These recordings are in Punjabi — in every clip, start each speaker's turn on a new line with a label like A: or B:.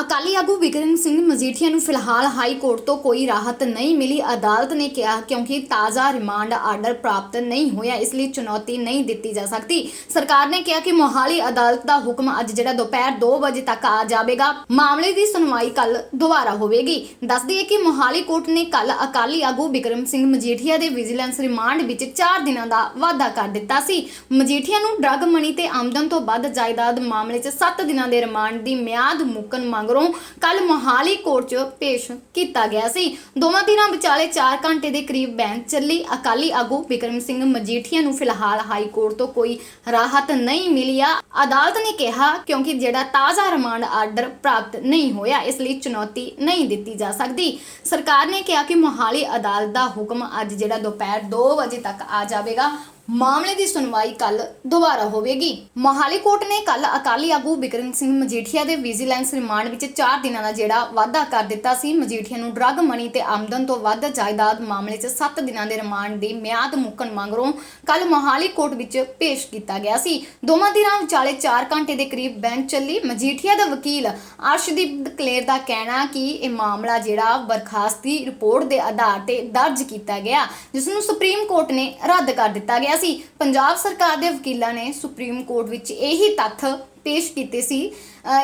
A: ਅਕਾਲੀ ਆਗੂ ਵਿਕਰਮ ਸਿੰਘ ਮਜੀਠੀਆ ਨੂੰ ਫਿਲਹਾਲ ਹਾਈ ਕੋਰਟ ਤੋਂ ਕੋਈ ਰਾਹਤ ਨਹੀਂ ਮਿਲੀ। ਅਦਾਲਤ ਨੇ ਕਿਹਾ ਕਿਉਂਕਿ ਤਾਜ਼ਾ ਰਿਮਾਂਡ ਆਰਡਰ ਪ੍ਰਾਪਤ ਨਹੀਂ ਹੋਇਆ, ਇਸ ਲਈ ਚੁਣੌਤੀ ਨਹੀਂ ਦਿੱਤੀ ਜਾ ਸਕਦੀ। ਸਰਕਾਰ ਨੇ ਕਿਹਾ ਕਿ ਮੋਹਾਲੀ ਅਦਾਲਤ ਦਾ ਹੁਕਮ ਅੱਜ ਜਿਹੜਾ ਦੁਪਹਿਰ 2 ਵਜੇ ਤੱਕ ਆ ਜਾਵੇਗਾ। ਮਾਮਲੇ ਦੀ ਸੁਣਵਾਈ ਕੱਲ ਦੁਬਾਰਾ ਹੋਵੇਗੀ। ਦੱਸ ਦਈਏ ਕਿ ਮੋਹਾਲੀ ਕੋਰਟ ਨੇ ਕੱਲ ਅਕਾਲੀ ਆਗੂ ਵਿਕਰਮ ਸਿੰਘ ਮਜੀਠੀਆ ਦੇ ਵਿਜੀਲੈਂਸ ਰਿਮਾਂਡ ਵਿੱਚ 4 ਦਿਨਾਂ ਦਾ ਵਾਅਦਾ ਕਰ ਦਿੱਤਾ ਸੀ। ਮਜੀਠੀਆ ਨੂੰ ਡਰੱਗ ਮਨੀ ਤੇ ਆਮਦਨ ਤੋਂ ਵੱਧ ਜਾਇਦਾਦ ਮਾਮਲੇ 'ਚ 7 ਦਿਨਾਂ ਦੇ ਰਿਮਾਂਡ ਦੀ ਮਿਆਦ ਮੁੱਕਣ ਮੰਗ ਮਗਰੋਂ ਕੱਲ ਮੋਹਾਲੀ ਕੋਰਟ 'ਚ ਪੇਸ਼ ਕੀਤਾ ਗਿਆ ਸੀ। ਦੋਵਾਂ ਦਿਨਾਂ ਵਿਚਾਲੇ 4 ਘੰਟੇ ਦੇ ਕਰੀਬ ਬੈਂਚ ਚੱਲੀ। ਅਕਾਲੀ ਆਗੂ ਵਿਕਰਮ ਸਿੰਘ ਮਜੀਠੀਆ ਨੂੰ ਫਿਲਹਾਲ ਹਾਈ ਕੋਰਟ ਤੋਂ ਕੋਈ ਰਾਹਤ ਨਹੀਂ ਮਿਲੀ ਆ। ਅਦਾਲਤ ਨੇ ਕਿਹਾ, ਕਿਉਂਕਿ ਜਿਹੜਾ ਤਾਜ਼ਾ ਰਿਮਾਂਡ ਆਰਡਰ ਪ੍ਰਾਪਤ ਨਹੀਂ ਹੋਇਆ, ਇਸ ਲਈ ਚੁਣੌਤੀ ਨਹੀਂ ਦਿੱਤੀ ਜਾ ਸਕਦੀ। ਸਰਕਾਰ ਨੇ ਕਿਹਾ ਕਿ ਮੋਹਾਲੀ ਅਦਾਲਤ ਦਾ ਹੁਕਮ ਅੱਜ ਜਿਹੜਾ ਦੁਪਹਿਰ 2 ਵਜੇ ਤੱਕ ਆ ਜਾਵੇਗਾ। ਮਾਮਲੇ ਦੀ ਸੁਣਵਾਈ ਕੱਲ ਦੁਬਾਰਾ ਹੋਵੇਗੀ। ਮੋਹਾਲੀ ਕੋਰਟ ਨੇ ਕੱਲ ਅਕਾਲੀ ਆਗੂ ਬਿਕਰਮ ਸਿੰਘ ਮਜੀਠੀਆ ਦੇ ਵਿਜੀਲੈਂਸ ਰਿਮਾਂਡ ਵਿੱਚ 4 ਦਿਨਾਂ ਦਾ ਜਿਹੜਾ ਵਾਅਦਾ ਕਰ ਦਿੱਤਾ ਸੀ। ਮਜੀਠੀਆ ਨੂੰ ਡਰੱਗ ਮਨੀ ਤੇ ਆਮਦਨ ਤੋਂ ਵੱਧ ਜਾਇਦਾਦ ਮਾਮਲੇ 'ਚ 7 ਦਿਨਾਂ ਦੇ ਰਿਮਾਂਡ ਦੀ ਮਿਆਦ ਮੁੱਕਣ ਮਗਰੋਂ ਕੱਲ ਮੋਹਾਲੀ ਕੋਰਟ ਵਿੱਚ ਪੇਸ਼ ਕੀਤਾ ਗਿਆ ਸੀ। ਦੋਵਾਂ ਦਿਨਾਂ ਵਿਚਾਲੇ 4 ਘੰਟੇ ਦੇ ਕਰੀਬ ਬੈਂਚ ਚੱਲੀ। ਮਜੀਠੀਆ ਦਾ ਵਕੀਲ ਅਰਸ਼ਦੀਪ ਕਲੇਰ ਦਾ ਕਹਿਣਾ ਕਿ ਇਹ ਮਾਮਲਾ ਜਿਹੜਾ ਬਰਖਾਸਤੀ ਰਿਪੋਰਟ ਦੇ ਆਧਾਰ ਤੇ ਦਰਜ ਕੀਤਾ ਗਿਆ, ਜਿਸ ਨੂੰ ਸੁਪਰੀਮ ਕੋਰਟ ਨੇ ਰੱਦ ਕਰ ਦਿੱਤਾ ਗਿਆ ਸੀ। ਪੰਜਾਬ ਸਰਕਾਰ ਦੇ ਵਕੀਲਾਂ ਨੇ ਸੁਪਰੀਮ ਕੋਰਟ ਵਿੱਚ ਇਹੀ ਤੱਥ ਪੇਸ਼ ਕੀਤੇ ਸੀ।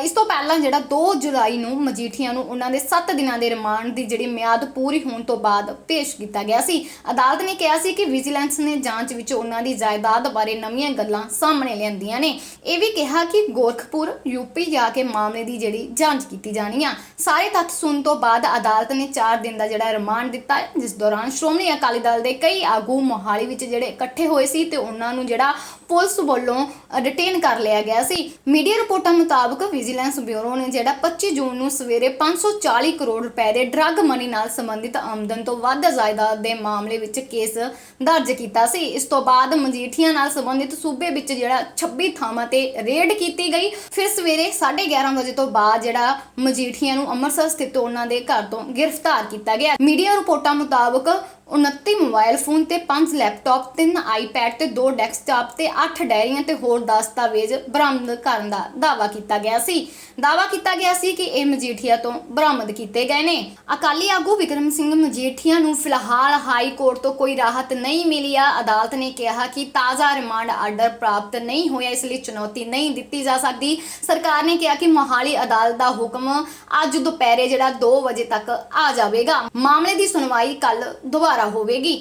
A: ਇਸ ਤੋਂ ਪਹਿਲਾਂ ਜਿਹੜਾ 2 ਜੁਲਾਈ ਨੂੰ ਮਜੀਠੀਆ ਨੂੰ ਉਹਨਾਂ ਦੇ 7 ਦਿਨਾਂ ਦੇ ਰਿਮਾਂਡ ਦੀ ਜਿਹੜੀ ਮਿਆਦ ਪੂਰੀ ਹੋਣ ਤੋਂ ਬਾਅਦ ਪੇਸ਼ ਕੀਤਾ ਗਿਆ ਸੀ। ਅਦਾਲਤ ਨੇ ਕਿਹਾ ਸੀ ਕਿ ਵਿਜੀਲੈਂਸ ਨੇ ਜਾਂਚ ਵਿੱਚ ਉਹਨਾਂ ਦੀ ਜਾਇਦਾਦ ਬਾਰੇ ਨਵੀਆਂ ਗੱਲਾਂ ਸਾਹਮਣੇ ਲਿਆਂਦੀਆਂ ਨੇ। ਇਹ ਵੀ ਕਿਹਾ ਕਿ ਗੋਰਖਪੁਰ ਯੂਪੀ ਜਾ ਕੇ ਮਾਮਲੇ ਦੀ ਜਿਹੜੀ ਜਾਂਚ ਕੀਤੀ ਜਾਣੀ ਆ। ਸਾਰੇ ਤੱਥ ਸੁਣਨ ਤੋਂ ਬਾਅਦ ਅਦਾਲਤ ਨੇ 4 ਦਿਨ ਦਾ ਜਿਹੜਾ ਰਿਮਾਂਡ ਦਿੱਤਾ ਹੈ, ਜਿਸ ਦੌਰਾਨ ਸ਼੍ਰੋਮਣੀ ਅਕਾਲੀ ਦਲ ਦੇ ਕਈ ਆਗੂ ਮੋਹਾਲੀ ਵਿੱਚ ਜਿਹੜੇ ਇਕੱਠੇ ਹੋਏ ਸੀ ਤੇ ਉਹਨਾਂ ਨੂੰ ਜਿਹੜਾ ਪੁਲਿਸ ਵੱਲੋਂ ਡਿਟੇਨ ਕਰ ਲਿਆ ਗਿਆ ਸੀ। ਮੀਡੀਆ ਰਿਪੋਰਟਾਂ ਮੁਤਾਬਕ ਵਿਜੀਲੈਂਸ ਬਿਊਰੋ ਨੇ ਜਿਹੜਾ 25 ਜੂਨ ਨੂੰ ਸਵੇਰੇ 540 ਕਰੋੜ ਰੁਪਏ ਦੇ ਡਰੱਗ ਮਨੀ ਨਾਲ ਸੰਬੰਧਿਤ ਆਮਦਨ ਤੋਂ ਵੱਧ ਜਾਇਦਾਦ ਦੇ ਮਾਮਲੇ ਵਿੱਚ ਕੇਸ ਦਰਜ ਕੀਤਾ ਸੀ। ਇਸ ਤੋਂ ਬਾਅਦ ਮਜੀਠੀਆਂ ਨਾਲ ਸੰਬੰਧਿਤ ਸੂਬੇ ਵਿੱਚ ਜਿਹੜਾ 26 ਥਾਵਾਂ ਤੇ ਰੇਡ ਕੀਤੀ ਗਈ। ਫਿਰ ਸਵੇਰੇ 11:30 ਵਜੇ ਤੋਂ ਬਾਅਦ ਜਿਹੜਾ ਮਜੀਠੀਆਂ ਨੂੰ ਅੰਮ੍ਰਿਤਸਰ ਸਥਿਤ ਉਹਨਾਂ ਦੇ ਘਰ ਤੋਂ ਗ੍ਰਿਫਤਾਰ ਕੀਤਾ ਗਿਆ। ਮੀਡੀਆ ਰਿਪੋਰਟਾਂ ਮੁਤਾਬਕ 29 ਮੋਬਾਈਲ ਫੋਨ ਤੇ 5 ਲੈਪਟਾਪ 3 ਆਈਪੈਡ ਤੇ 2 ਡੈਸਕਟਾਪ ਤੇ 8 ਡਾਇਰੀਆਂ ਤੇ ਹੋਰ ਦਸਤਾਵੇਜ਼ ਬਰਾਮਦ ਕਰਨ ਦਾ ਦਾਅਵਾ ਕੀਤਾ ਗਿਆ ਸੀ। ਦਾਅਵਾ ਕੀਤਾ ਗਿਆ ਸੀ ਕਿ ਇਹ ਮਜੀਠੀਆ ਤੋਂ ਬਰਾਮਦ ਕੀਤੇ ਗਏ ਨੇ। ਅਕਾਲੀ ਆਗੂ ਵਿਕਰਮ ਸਿੰਘ ਮਜੀਠੀਆ ਨੂੰ ਫਿਲਹਾਲ ਹਾਈ ਕੋਰਟ ਤੋਂ ਕੋਈ ਰਾਹਤ ਨਹੀਂ ਮਿਲੀ। ਆ ਅਦਾਲਤ ਨੇ ਕਿਹਾ ਕਿ ਤਾਜ਼ਾ ਰਿਮਾਂਡ ਆਰਡਰ ਪ੍ਰਾਪਤ ਨਹੀਂ ਹੋਇਆ, ਇਸ ਲਈ ਚੁਣੌਤੀ ਨਹੀਂ ਦਿੱਤੀ ਜਾ ਸਕਦੀ। ਸਰਕਾਰ ਨੇ ਕਿਹਾ ਕਿ ਮੋਹਾਲੀ ਅਦਾਲਤ ਦਾ ਹੁਕਮ ਅੱਜ ਦੁਪਹਿਰੇ ਜਿਹੜਾ 2 ਵਜੇ ਤੱਕ ਆ ਜਾਵੇਗਾ। ਮਾਮਲੇ ਦੀ ਸੁਣਵਾਈ ਕੱਲ ਦੁਬਾਰਾ ਹੋਵੇਗੀ